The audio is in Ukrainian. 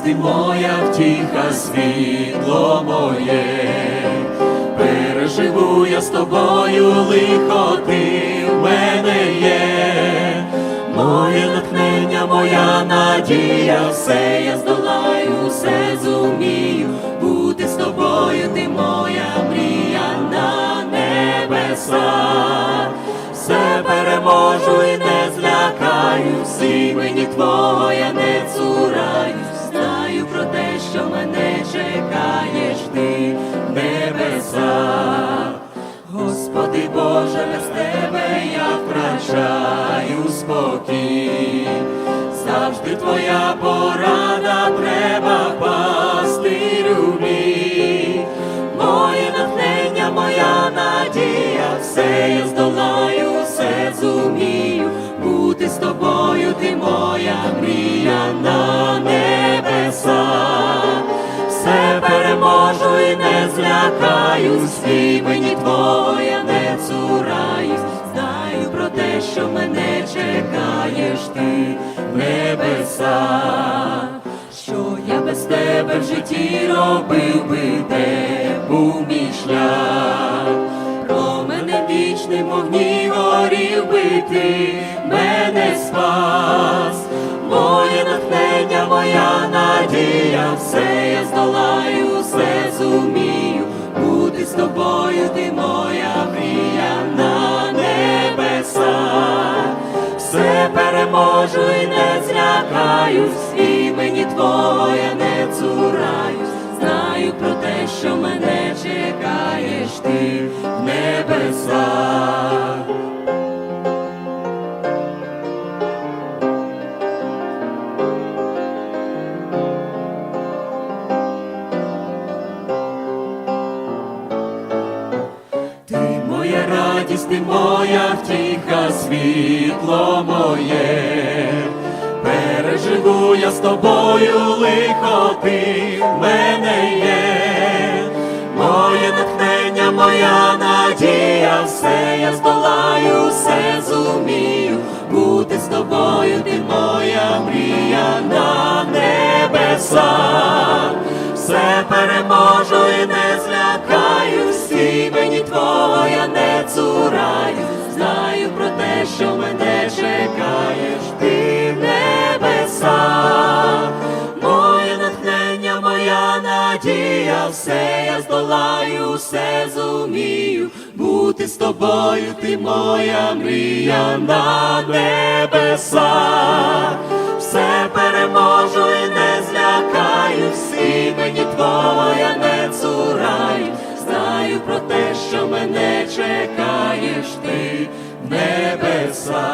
моя втіха, світло моє, переживу я з тобою, лихо ти в мене є, моє натхнення, моя надія, все я здолаю, все зумію, бути з тобою, ти моя Без тебе я втрачаю спокій, завжди твоя порада треба пастирю мій. Моє натхнення, моя надія, все я здолаю, все зумію, бути з тобою, ти моя мрія на небесах все переможу і не злякаюсь, і мені твоя що мене чекаєш ти в небесах, що я без тебе в житті робив би, де був мій шлях, про мене вічним вогні горів би ти мене спас, моє натхнення, моя надія, все я здолаю, все зумію, бути з тобою, ти моя переможу і не злякаюсь, і мені твоя не цураюсь, знаю про те, що мене чекаєш ти в небесах. Радість, моя втіха, світло моє, переживу я з тобою лихо ти в мене є, моє натхнення, моя надія, все я здолаю, все зумію, бути з тобою, ти моя мрія на небесах, все переможу і все я здолаю, все зумію, бути з тобою, ти моя мрія на небеса. все переможу і не злякаю, всі мені твоя не цураю, знаю про те, що мене чекаєш ти в небесах.